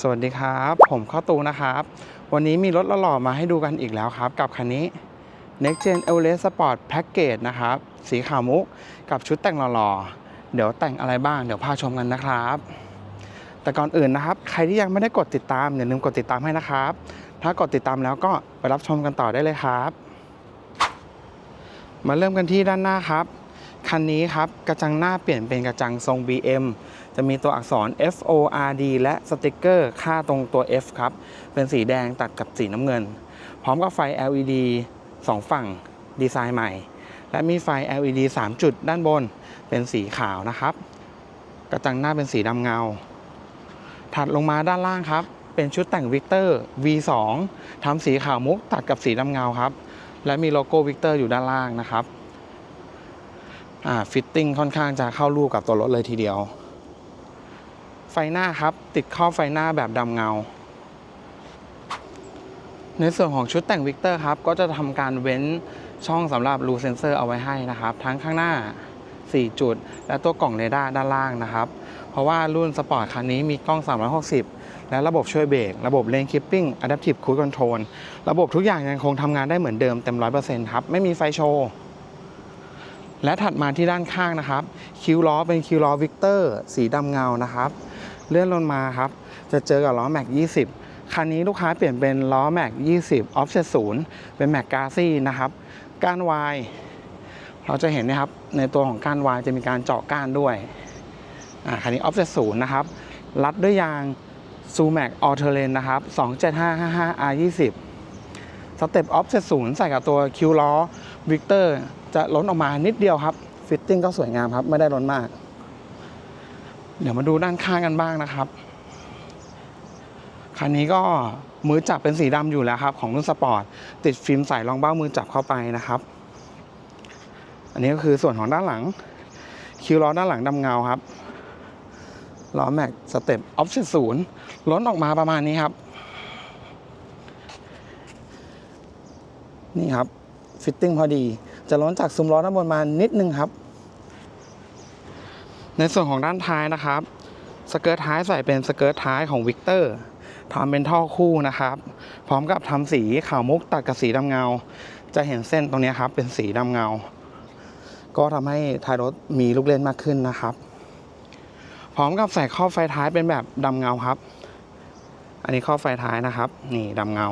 สวัสดีครับ ผมข้าวตูนะครับ วันนี้มีรถหล่อๆมาให้ดูกันอีกแล้วครับ กับคันนี้ Next Gen e v e r e Sport Package นะครับ สีขาวมุกกับชุดแต่งหล่อๆ เดี๋ยวแต่งอะไรบ้างเดี๋ยวพาชมกันนะครับ แต่ก่อนอื่นนะครับ ใครที่ยังไม่ได้กดติดตามอย่าลืมกดติดตามให้นะครับ ถ้ากดติดตามแล้วก็ไปรับชมกันต่อได้เลยครับ มาเริ่มกันที่ด้านหน้าครับ คันนี้ครับกระจังหน้าเปลี่ยนเป็นกระจังทรง BM จะมีตัวอักษร F O R D และสติกเกอร์ค่าตรงตัว F ครับ เป็นสีแดงตัดกับสีน้ำเงิน พร้อมกับไฟ LED 2 ฝั่งดีไซน์ใหม่ และมีไฟ LED 3 จุดด้านบนเป็นสีขาวนะครับ กระจังหน้าเป็นสีดำเงา ถัดลงมาด้านล่างครับ เป็นชุดแต่งวิกเตอร์ V2 ทำสีขาวมุกตัดกับสีดำเงาครับ และมีโลโก้วิกเตอร์อยู่ด้านล่างนะครับ ฟิตติ้งค่อนข้างจะเข้ารูปกับตัวรถเลยทีเดียว ไฟหน้าครับติดข้อบไฟหน้าแบบดำเงา ในส่วนของชุดแต่งวิกเตอร์ครับ ก็จะทำการเว้นช่องสำหรับรูเซนเซอร์เอาไว้ให้นะครับ ทั้งข้างหน้า 4 จุด และตัวกล่องเรดาร์ด้านล่างนะครับ เพราะว่ารุ่นสปอร์ตคันนี้มีกล้อง 360 และระบบช่วยเบรก ระบบเลนคิปปิ้งอะดัพทีฟคู c คอนโทรลระบบทุกอย่างยังคงทำงานได้เหมือนเดิมเต็ม 100%ครับ ไม่มีไฟโชว์ และถัดมาที่ด้านข้างนะครับ คิวล้อเป็นคิวล้อวิกเตอร์สีดำเงานะครับ เลื่อนลงมาครับ จะเจอกับล้อแม็ก 20 คันนี้ลูกค้าเปลี่ยนเป็นล้อแม็ก 20 offset 0เป็นแม็กกาซี่นะครับ ก้านวายเราจะเห็นนะครับ ในตัวของก้านวายจะมีการเจาะก้านด้วยอ่าคันนี้ offset 0นะครับ รัดด้วยยางซูแม็กออเทเลนนะครับ 27555 R20 สเต็ปออฟเซตศูนย์ใส่กับตัวคิวล้อ วิกเตอร์จะล้นออกมานิดเดียวครับ ฟิตติ้งก็สวยงามครับ ไม่ได้ล้นมาก เดี๋ยวมาดูด้านข้างกันบ้างนะครับ คันนี้ก็มือจับเป็นสีดำอยู่แล้วครับ ของรุ่นสปอร์ต ติดฟิล์มใส่รองเบ้ามือจับเข้าไปนะครับ อันนี้ก็คือส่วนของด้านหลัง คิวล้อด้านหลังดำเงาครับล้อแม็กสเต็ปออฟเซตศูนย์ล้นออกมาประมาณนี้ครับ นี่ครับ ฟิตติ้งพอดี จะล้นจากซุ้มล้อด้านบนมานิดนึงครับ ในส่วนของด้านท้ายนะครับ สเกิร์ตท้ายใส่เป็นสเกิร์ตท้ายของวิกเตอร์ทำเป็นท่อคู่นะครับ พร้อมกับทำสีขาวมุกตัดกับสีดำเงา จะเห็นเส้นตรงนี้ครับ เป็นสีดำเงา ก็ทำให้ท้ายรถมีลูกเล่นมากขึ้นนะครับ พร้อมกับใส่ข้อไฟท้ายเป็นแบบดำเงาครับ อันนี้ข้อไฟท้ายนะครับ นี่ดำเงา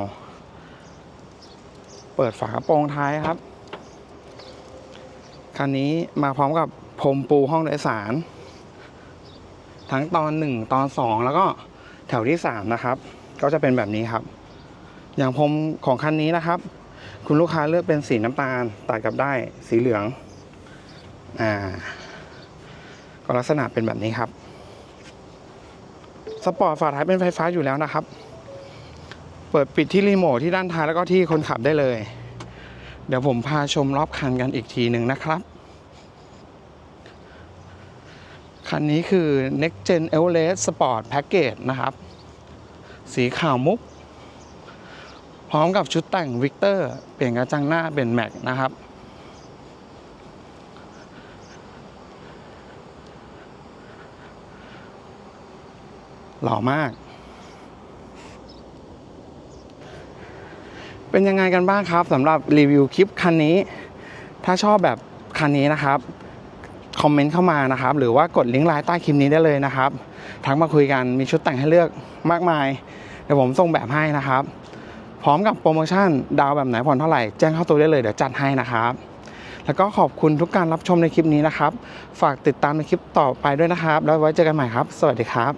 เปิดฝากระโปรงท้ายครับ คันนี้มาพร้อมกับพรมปูห้องโดยสาร ทั้งตอน 1 ตอน 2 แล้วก็แถวที่ 3 นะครับ ก็จะเป็นแบบนี้ครับ อย่างพรมของคันนี้นะครับ คุณลูกค้าเลือกเป็นสีน้ำตาลตัดกับได้สีเหลืองอ่าก็ลักษณะเป็นแบบนี้ครับ สปอร์ตฝาท้ายเป็นไฟฟ้าอยู่แล้วนะครับ เปิดปิดที่รีโมทที่ด้านท้ายแล้วก็ที่คนขับได้เลย เดี๋ยวผมพาชมรอบคันกันอีกทีหนึ่งนะครับ คันนี้คือ Next Gen e v e r e s t Sport Package นะครับ สีขาวมุก พร้อมกับชุดแต่งวิกเตอร์เปลี่ยนกระจังหน้าเป็นแม็กนะครับหล่อมาก เป็นยังไงกันบ้างครับสำหรับรีวิวคลิปคันนี้ ถ้าชอบแบบคันนี้นะครับคอมเมนต์เข้ามานะครับ หรือว่ากดลิงก์ไลน์ใต้คลิปนี้ได้เลยนะครับทักมาคุยกันมีชุดแต่งให้เลือกมากมาย เดี๋ยวผมส่งแบบให้นะครับ พร้อมกับโปรโมชั่นดาวแบบไหนผ่อนเท่าไหร่ แจ้งเข้าตัวได้เลยเดี๋ยวจัดให้นะครับ แล้วก็ขอบคุณทุกการรับชมในคลิปนี้นะครับ ฝากติดตามในคลิปต่อไปด้วยนะครับ แล้วไว้เจอกันใหม่ครับ สวัสดีครับ